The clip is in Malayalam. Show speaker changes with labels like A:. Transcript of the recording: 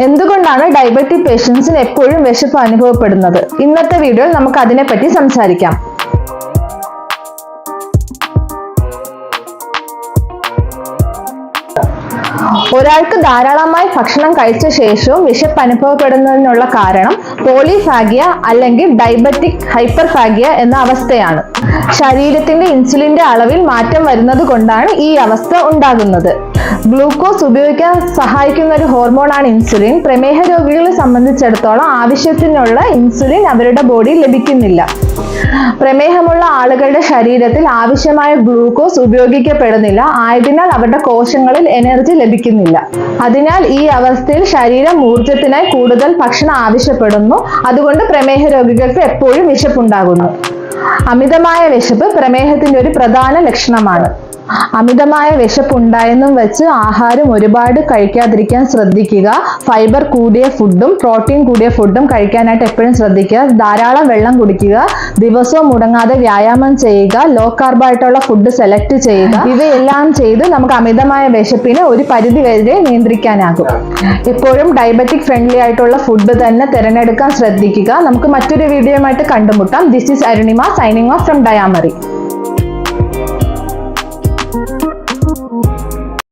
A: എന്തുകൊണ്ടാണ് ഡയബറ്റിക് പേഷ്യൻസിന് എപ്പോഴും വിശപ്പ് അനുഭവപ്പെടുന്നത്? ഇന്നത്തെ വീഡിയോയിൽ നമുക്ക് അതിനെപ്പറ്റി സംസാരിക്കാം. ഒരാൾക്ക് ധാരാളമായി ഭക്ഷണം കഴിച്ച ശേഷവും വിശപ്പ് അനുഭവപ്പെടുന്നതിനുള്ള കാരണം പോളിഫാഗിയ അല്ലെങ്കിൽ ഡയബറ്റിക് ഹൈപ്പർഫാഗിയ എന്ന അവസ്ഥയാണ്. ശരീരത്തിന്റെ ഇൻസുലിന്റെ അളവിൽ മാറ്റം വരുന്നത് കൊണ്ടാണ് ഈ അവസ്ഥ ഉണ്ടാകുന്നത്. ഗ്ലൂക്കോസ് ഉപയോഗിക്കാൻ സഹായിക്കുന്ന ഒരു ഹോർമോണാണ് ഇൻസുലിൻ. പ്രമേഹ രോഗികളെ സംബന്ധിച്ചിടത്തോളം ആവശ്യത്തിനുള്ള ഇൻസുലിൻ അവരുടെ ബോഡിയിൽ ലഭിക്കുന്നില്ല. പ്രമേഹമുള്ള ആളുകളുടെ ശരീരത്തിൽ ആവശ്യമായ ഗ്ലൂക്കോസ് ഉപയോഗിക്കപ്പെടുന്നില്ല. ആയതിനാൽ അവരുടെ കോശങ്ങളിൽ എനർജി ലഭിക്കുന്നില്ല. അതിനാൽ ഈ അവസ്ഥയിൽ ശരീരം ഊർജത്തിനായി കൂടുതൽ ഭക്ഷണം ആവശ്യപ്പെടുന്നു. അതുകൊണ്ട് പ്രമേഹ രോഗികൾക്ക് എപ്പോഴും വിശപ്പുണ്ടാകുന്നു. അമിതമായ വിശപ്പ് പ്രമേഹത്തിന്റെ ഒരു പ്രധാന ലക്ഷണമാണ്. അമിതമായ വിശപ്പുണ്ടായെന്നും വെച്ച് ആഹാരം ഒരുപാട് കഴിക്കാതിരിക്കാൻ ശ്രദ്ധിക്കുക. ഫൈബർ കൂടിയ ഫുഡും പ്രോട്ടീൻ കൂടിയ ഫുഡും കഴിക്കാനായിട്ട് എപ്പോഴും ശ്രദ്ധിക്കുക. ധാരാളം വെള്ളം കുടിക്കുക. ദിവസവും മുടങ്ങാതെ വ്യായാമം ചെയ്യുക. ലോ കാർബായിട്ടുള്ള ഫുഡ് സെലക്ട് ചെയ്യുക. ഇവയെല്ലാം ചെയ്ത് നമുക്ക് അമിതമായ വിശപ്പിനെ ഒരു പരിധി വരെ നിയന്ത്രിക്കാനാകും. എപ്പോഴും ഡയബറ്റിക് ഫ്രണ്ട്ലി ആയിട്ടുള്ള ഫുഡ് തന്നെ തിരഞ്ഞെടുക്കാൻ ശ്രദ്ധിക്കുക. നമുക്ക് മറ്റൊരു വീഡിയോയുമായിട്ട് കണ്ടുമുട്ടാം. This is Arunima signing off from ഡയാമറി